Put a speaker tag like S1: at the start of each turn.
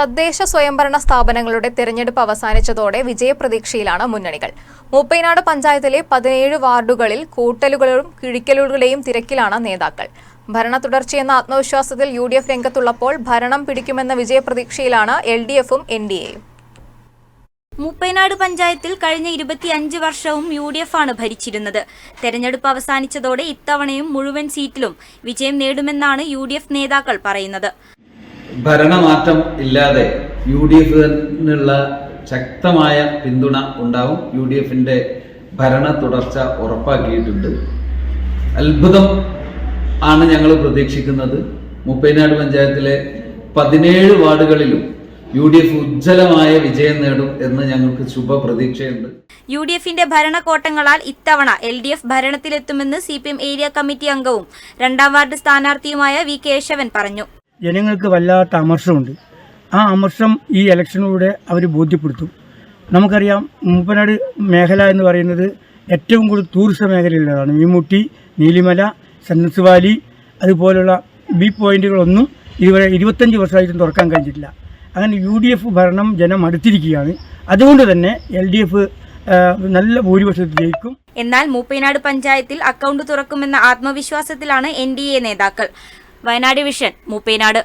S1: തദ്ദേശ സ്വയംഭരണ സ്ഥാപനങ്ങളുടെ തിരഞ്ഞെടുപ്പ് അവസാനിച്ചതോടെ വിജയപ്രതീക്ഷയിലാണ് മുന്നണികൾ. മൂപ്പൈനാട് പഞ്ചായത്തിലെ പതിനേഴ് വാർഡുകളിൽ കൂട്ടലുകളും കിഴിക്കലുകളുടെയും തിരക്കിലാണ് നേതാക്കൾ. ഭരണ തുടർച്ചയെന്ന ആത്മവിശ്വാസത്തിൽ യു ഡി എഫ് രംഗത്തുള്ളപ്പോൾ ഭരണം പിടിക്കുമെന്ന വിജയപ്രതീക്ഷയിലാണ് എൽ ഡി എഫും എൻ ഡി എയും
S2: മുപ്പൈനാട് പഞ്ചായത്തിൽ കഴിഞ്ഞ ഇരുപത്തിയഞ്ച് വർഷവും യു ഡി എഫ് ആണ് ഭരിച്ചിരുന്നത്. തെരഞ്ഞെടുപ്പ് അവസാനിച്ചതോടെ ഇത്തവണയും മുഴുവൻ സീറ്റിലും വിജയം നേടുമെന്നാണ് യു നേതാക്കൾ പറയുന്നത്.
S3: ഭരണമാറ്റം ഇല്ലാതെ യു ഡി എഫിനുള്ള ശക്തമായ പിന്തുണ ഉണ്ടാവും. യു ഡി എഫിന്റെ ഭരണ തുടർച്ച ഉറപ്പാക്കിയിട്ടുണ്ട്. അത്ഭുതം ആണ് ഞങ്ങൾ പ്രതീക്ഷിക്കുന്നത്. മുപ്പൈനാട് പഞ്ചായത്തിലെ പതിനേഴ് വാർഡുകളിലും യു ഡി എഫ് ഉജ്ജ്വലമായ വിജയം നേടും എന്ന് ഞങ്ങൾക്ക് ശുഭപ്രതീക്ഷയുണ്ട്.
S2: യു ഡി എഫിന്റെ ഭരണക്കോട്ടങ്ങളാൽ ഇത്തവണ L D F ഭരണത്തിലെത്തുമെന്ന് C P M area committee അംഗവും രണ്ടാം വാർഡ് സ്ഥാനാർത്ഥിയുമായ വി കേശവൻ പറഞ്ഞു.
S4: ജനങ്ങൾക്ക് വല്ലാത്ത അമർഷമുണ്ട്. ആ അമർഷം ഈ ഇലക്ഷനിലൂടെ അവർ ബോധ്യപ്പെടുത്തും. നമുക്കറിയാം മൂപ്പനാട് മേഖല എന്ന് പറയുന്നത് ഏറ്റവും കൂടുതൽ ടൂറിസം മേഖലയിലുള്ളതാണ്. മീമുട്ടി നീലിമല സന്നസ് വാലി അതുപോലുള്ള ബി പോയിന്റുകളൊന്നും ഇതുവരെ ഇരുപത്തഞ്ച് വർഷമായിട്ടും തുറക്കാൻ കഴിഞ്ഞിട്ടില്ല. അങ്ങനെ യു ഡി എഫ് ഭരണം ജനം അടുത്തിരിക്കുകയാണ്. അതുകൊണ്ട് തന്നെ എൽ ഡി എഫ് നല്ല ഭൂരിപക്ഷത്തിൽ ജയിക്കും.
S2: എന്നാൽ മൂപ്പൈനാട് പഞ്ചായത്തിൽ അക്കൗണ്ട് തുറക്കുമെന്ന ആത്മവിശ്വാസത്തിലാണ് എൻ ഡി എ നേതാക്കൾ. വയനാട് വിഷൻ മൂപ്പൈനാട്.